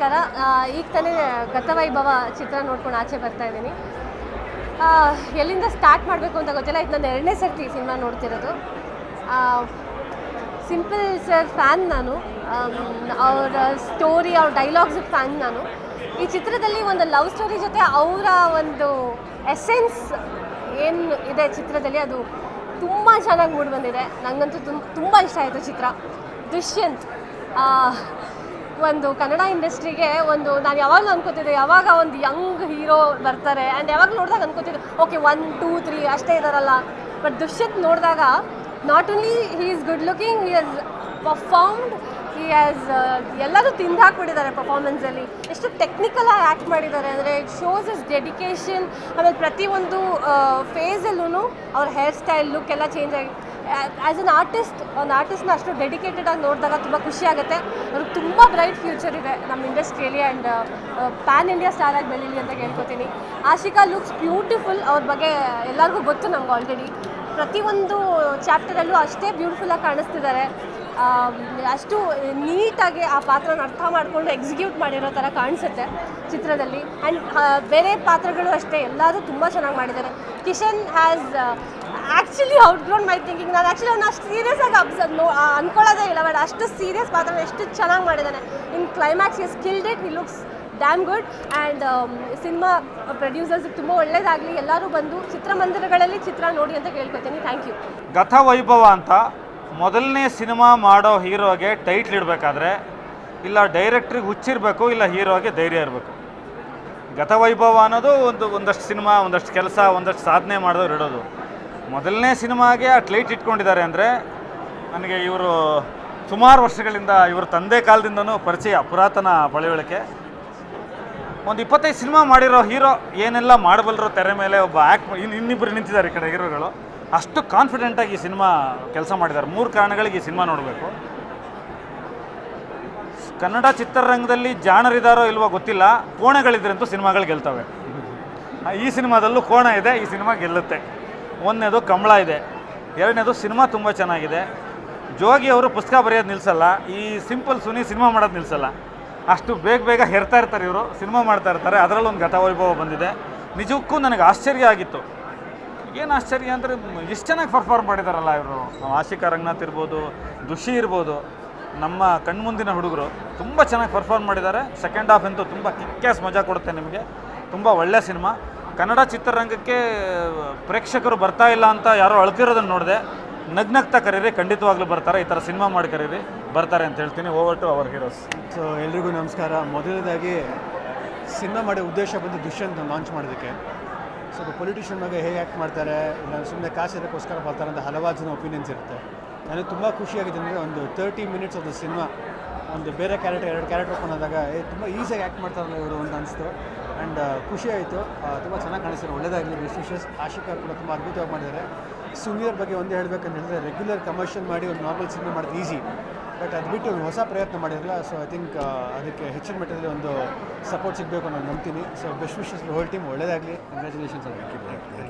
ನಮಸ್ಕಾರ. ಈಗ ತಾನೇ ಗತವೈಭವ ಚಿತ್ರ ನೋಡ್ಕೊಂಡು ಆಚೆ ಬರ್ತಾ ಇದ್ದೀನಿ. ಎಲ್ಲಿಂದ ಸ್ಟಾರ್ಟ್ ಮಾಡಬೇಕು ಅಂತ ಗೊತ್ತಿಲ್ಲ. ಇದು ನಾನು ಎರಡನೇ ಸರ್ತಿ ಸಿನಿಮಾ ನೋಡ್ತಿರೋದು. ಸಿಂಪಲ್ ಸರ್ ಫ್ಯಾನ್ ನಾನು. ಅವರ ಸ್ಟೋರಿ, ಅವ್ರ ಡೈಲಾಗ್ಸ್ ಫ್ಯಾನ್ ನಾನು. ಈ ಚಿತ್ರದಲ್ಲಿ ಒಂದು ಲವ್ ಸ್ಟೋರಿ ಜೊತೆ ಅವರ ಒಂದು ಎಸೆನ್ಸ್ ಏನು ಇದೆ ಚಿತ್ರದಲ್ಲಿ ಅದು ತುಂಬ ಚೆನ್ನಾಗಿ ಮೂಡಿ ಬಂದಿದೆ. ನನಗಂತೂ ತುಂಬ ತುಂಬ ಇಷ್ಟ ಆಯಿತು ಚಿತ್ರ. ದುಷ್ಯಂತ್. ಒಂದು ಕನ್ನಡ ಇಂಡಸ್ಟ್ರಿಗೆ ಒಂದು ನಾನು ಯಾವಾಗಲೂ ಅನ್ಕೋತಿದ್ದೆ, ಯಾವಾಗ ಒಂದು ಯಂಗ್ ಹೀರೋ ಬರ್ತಾರೆ ಆ್ಯಂಡ್ ಯಾವಾಗ ನೋಡಿದಾಗ ಅನ್ಕೋತಿದ್ದೆ ಓಕೆ ಒನ್ ಟೂ ತ್ರೀ ಅಷ್ಟೇ ಇದಾರಲ್ಲ. ಬಟ್ ದುಷ್ಯಂತ್ ನೋಡಿದಾಗ not only he is good looking he has performed he has ಎಲ್ಲರೂ ತಿಂದು ಹಾಕ್ಬಿಟ್ಟಿದ್ದಾರೆ ಪರ್ಫಾರ್ಮೆನ್ಸಲ್ಲಿ ಎಷ್ಟು ಟೆಕ್ನಿಕಲಾಗಿ ಆ್ಯಕ್ಟ್ ಮಾಡಿದ್ದಾರೆ. ಅಂದರೆ ಇಟ್ ಶೋಸ್ ಇಸ್ ಡೆಡಿಕೇಶನ್ ಆಮೇಲೆ ಪ್ರತಿಯೊಂದು ಫೇಸಲ್ಲೂ ಅವ್ರ ಹೇರ್ ಸ್ಟೈಲ್ ಲುಕ್ ಎಲ್ಲ ಚೇಂಜ್ ಆಗಿ ಆ್ಯಸ್ ಅನ್ ಆರ್ಟಿಸ್ಟ್ ಒಂದು ಆರ್ಟಿಸ್ಟ್ನ ಅಷ್ಟು ಡೆಡಿಕೇಟೆಡ್ ಆಗಿ ನೋಡಿದಾಗ ತುಂಬ ಖುಷಿ ಆಗುತ್ತೆ. ಅವ್ರಿಗೆ ತುಂಬ ಬ್ರೈಟ್ ಫ್ಯೂಚರ್ ಇದೆ ನಮ್ಮ ಇಂಡಸ್ಟ್ರಿಯಲ್ಲಿ ಆ್ಯಂಡ್ ಪ್ಯಾನ್ ಇಂಡಿಯಾ ಸ್ಟಾರ್ ಆಗಿ ಬೆಳೀಲಿ ಅಂತ ಕೇಳ್ಕೊತೀನಿ. ಆಶಿಕಾ ಲುಕ್ಸ್ ಬ್ಯೂಟಿಫುಲ್ ಅವ್ರ ಬಗ್ಗೆ ಎಲ್ಲರಿಗೂ ಗೊತ್ತು ನಮ್ಗೆ ಆಲ್ರೆಡಿ ಪ್ರತಿಯೊಂದು ಚಾಪ್ಟರಲ್ಲೂ ಅಷ್ಟೇ ಬ್ಯೂಟಿಫುಲ್ಲಾಗಿ ಕಾಣಿಸ್ತಿದ್ದಾರೆ. ಅಷ್ಟು ನೀಟಾಗಿ ಆ ಪಾತ್ರನ ಅರ್ಥ ಮಾಡಿಕೊಂಡು ಎಕ್ಸಿಕ್ಯೂಟ್ ಮಾಡಿರೋ ಥರ ಕಾಣಿಸುತ್ತೆ ಚಿತ್ರದಲ್ಲಿ. ಆ್ಯಂಡ್ ಬೇರೆ ಪಾತ್ರಗಳು ಅಷ್ಟೇ ಎಲ್ಲರೂ ತುಂಬ ಚೆನ್ನಾಗಿ ಮಾಡಿದ್ದಾರೆ. Kishan has actually outgrown my thinking ನಾನು ಆ್ಯಕ್ಚುಲಿ ಅವ್ನು ಅಷ್ಟು ಸೀರಿಯಸ್ ಆಗಿ ಅಬ್ಸರ್ವ್ ನೋ ಅನ್ಕೊಳ್ಳೋದೇ ಇಲ್ಲ ಬಟ್ ಅಷ್ಟು ಸೀರಿಯಸ್ ಪಾತ್ರ ಎಷ್ಟು ಚೆನ್ನಾಗಿ ಮಾಡಿದ್ದಾನೆ. In climax skilled it he looks damn good and cinema producers ತುಂಬ ಒಳ್ಳೇದಾಗಲಿ. ಎಲ್ಲರೂ ಬಂದು ಚಿತ್ರಮಂದಿರಗಳಲ್ಲಿ ಚಿತ್ರ ನೋಡಿ ಅಂತ ಕೇಳ್ಕೊತೀನಿ. ಥ್ಯಾಂಕ್ ಯು ಗತ ವೈಭವ ಅಂತ ಮೊದಲನೇ ಸಿನಿಮಾ ಮಾಡೋ ಹೀರೋಗೆ ಟೈಟ್ಲ್ ಇಡಬೇಕಾದ್ರೆ ಇಲ್ಲ ಡೈರೆಕ್ಟ್ರಿಗೆ ಹುಚ್ಚಿರಬೇಕು ಇಲ್ಲ ಹೀರೋಗೆ ಧೈರ್ಯ ಇರಬೇಕು. ಗತವೈಭವ ಅನ್ನೋದು ಒಂದು, ಒಂದಷ್ಟು ಸಿನಿಮಾ, ಒಂದಷ್ಟು ಕೆಲಸ, ಒಂದಷ್ಟು ಸಾಧನೆ ಮಾಡಿದವ್ರು ಇಡೋದು. ಮೊದಲನೇ ಸಿನಿಮಾಗೆ ಆ ಟ್ಲೈಟ್ ಇಟ್ಕೊಂಡಿದ್ದಾರೆ ಅಂದರೆ ನನಗೆ ಇವರು ಸುಮಾರು ವರ್ಷಗಳಿಂದ ಇವರು ತಂದೆ ಕಾಲದಿಂದನೂ ಪರಿಚಯ, ಪುರಾತನ ಪಳಿವಳಿಕೆ. ಒಂದು ಇಪ್ಪತ್ತೈದು ಸಿನಿಮಾ ಮಾಡಿರೋ ಹೀರೋ ಏನೆಲ್ಲ ಮಾಡಬಲ್ಲರೋ ತೆರೆ ಮೇಲೆ ಒಬ್ಬ ಆ್ಯಕ್ಟ್ ಇನ್ನು ಇನ್ನಿಬ್ಬರು ನಿಂತಿದ್ದಾರೆ ಈ ಕಡೆ ಹೀರೋಗಳು. ಅಷ್ಟು ಕಾನ್ಫಿಡೆಂಟಾಗಿ ಈ ಸಿನಿಮಾ ಕೆಲಸ ಮಾಡಿದ್ದಾರೆ ಮೂರು ಕಾರಣಗಳಿಗೆ ಈ ಸಿನಿಮಾ ನೋಡಬೇಕು. ಕನ್ನಡ ಚಿತ್ರರಂಗದಲ್ಲಿ ಜಾಣರಿದಾರೋ ಇಲ್ವೋ ಗೊತ್ತಿಲ್ಲ. ಕೋಣಗಳಿದ್ರಂತೂ ಸಿನಿಮಾಗಳು ಗೆಲ್ತವೆ. ಈ ಸಿನಿಮಾದಲ್ಲೂ ಕೋಣ ಇದೆ, ಈ ಸಿನಿಮಾ ಗೆಲ್ಲುತ್ತೆ. ಒಂದನೇದು ಕಮಳ ಇದೆ. ಎರಡನೇದು ಸಿನಿಮಾ ತುಂಬ ಚೆನ್ನಾಗಿದೆ. ಜೋಗಿ ಅವರು ಪುಸ್ತಕ ಬರೆಯೋದು ನಿಲ್ಲಿಸಲ್ಲ ಈ ಸಿಂಪಲ್ ಸುನಿ ಸಿನಿಮಾ ಮಾಡೋದು ನಿಲ್ಲಿಸಲ್ಲ ಅಷ್ಟು ಬೇಗ ಬೇಗ ಹೆರ್ತಾ ಇರ್ತಾರೆ ಇವರು. ಸಿನಿಮಾ ಮಾಡ್ತಾ ಇರ್ತಾರೆ. ಅದರಲ್ಲೊಂದು ಗತವೈಭವ ಬಂದಿದೆ. ನಿಜಕ್ಕೂ ನನಗೆ ಆಶ್ಚರ್ಯ ಆಗಿತ್ತು. ಏನು ಆಶ್ಚರ್ಯ ಅಂದರೆ ಎಷ್ಟು ಚೆನ್ನಾಗಿ ಪರ್ಫಾರ್ಮ್ ಮಾಡಿದಾರಲ್ಲ ಇವರು. ಆಶಿಕಾ ರಂಗನಾಥ್ ಇರ್ಬೋದು ದುಷಿ ಇರ್ಬೋದು ನಮ್ಮ ಕಣ್ಮುಂದಿನ ಹುಡುಗರು ತುಂಬ ಚೆನ್ನಾಗಿ ಪರ್ಫಾರ್ಮ್ ಮಾಡಿದ್ದಾರೆ. ಸೆಕೆಂಡ್ ಹಾಫ್ ಅಂತೂ ತುಂಬ ಕಿಕ್ಕ್ಯಾಸ್ ಮಜಾ ಕೊಡುತ್ತೆ ನಿಮಗೆ. ತುಂಬ ಒಳ್ಳೆಯ ಸಿನಿಮಾ. ಕನ್ನಡ ಚಿತ್ರರಂಗಕ್ಕೆ ಪ್ರೇಕ್ಷಕರು ಬರ್ತಾ ಇಲ್ಲ ಅಂತ ಯಾರೋ ಅಳ್ತಿರೋದನ್ನು ನೋಡಿದೆ. ನಗ್ನಗ್ತಾ ಕರೀರಿ ಖಂಡಿತವಾಗ್ಲೂ ಬರ್ತಾರೆ. ಈ ಥರ ಸಿನಿಮಾ ಮಾಡಿ ಕರೀರಿ. ಬರ್ತಾರೆ ಅಂತ ಹೇಳ್ತೀನಿ. Over to our heroes so ಎಲ್ರಿಗೂ ನಮಸ್ಕಾರ. ಮೊದಲನೇದಾಗಿ ಸಿನಿಮಾ ಮಾಡೋ ಉದ್ದೇಶ ಬಂದು ದುಷ್ಯಂತ ಲಾಂಚ್ ಮಾಡೋದಕ್ಕೆ ಸೊ ಪೊಲಿಟಿಷಿಯನ್ ಬಗ್ಗೆ ಹೇಗೆ ಆ್ಯಕ್ಟ್ ಮಾಡ್ತಾರೆ? ಇಲ್ಲ ಸುಮ್ಮನೆ ಕಾಸು ಬರ್ತಾರೆ ಅಂತ ಹಲವಾರು ಜನ ಒಪಿನಿಯನ್ಸ್ ಇರುತ್ತೆ. ನನಗೆ ತುಂಬ ಖುಷಿಯಾಗಿದೆ ಅಂದರೆ ಒಂದು thirty minutes of the cinema ಒಂದು ಬೇರೆ ಕ್ಯಾರೆಕ್ಟರ್ ಎರಡು ಕ್ಯಾರೆಕ್ಟರ್ ಆದಾಗ, ಏ, ತುಂಬ ಈಸಿಯಾಗಿ ಆ್ಯಕ್ಟ್ ಮಾಡ್ತಾರಲ್ಲ ಇವರು ಅಂತ ಅನಿಸ್ತು. ಆ್ಯಂಡ್ ಖುಷಿಯಾಯಿತು ತುಂಬ ಚೆನ್ನಾಗಿ ಕಾಣಿಸ್ತಾರೆ. ಒಳ್ಳೆಯದಾಗಲಿ ವಿಶೇಷಸ್ ಆಶಿಕಾ ಕೂಡ ತುಂಬ ಅದ್ಭುತವಾಗಿ ಮಾಡಿದ್ದಾರೆ. ಸುಮೀರ್ ಬಗ್ಗೆ ಒಂದೇ ಹೇಳಬೇಕಂತ ಹೇಳಿದ್ರೆ ರೆಗ್ಯುಲರ್ ಕಮರ್ಷಿಯಲ್ ಮಾಡಿ ಒಂದು ನಾರ್ಮಲ್ ಸಿನಿಮಾ ಮಾಡೋದು ಈಸಿ ಬಟ್ ಅದು ಬಿಟ್ಟು ಹೊಸ ಪ್ರಯತ್ನ ಮಾಡಿರಲ್ಲ ಸೊ ಐ ಥಿಂಕ್ ಅದಕ್ಕೆ ಹೆಚ್ಚಿನ ಮಟ್ಟದಲ್ಲಿ ಒಂದು ಸಪೋರ್ಟ್ ಸಿಗಬೇಕು ನಾನು ನಂಬ್ತೀನಿ. So best wishes whole team ಒಳ್ಳೇದಾಗಲಿ. ಕಂಗ್ರ್ಯಾಚುಲೇಷನ್ಸ್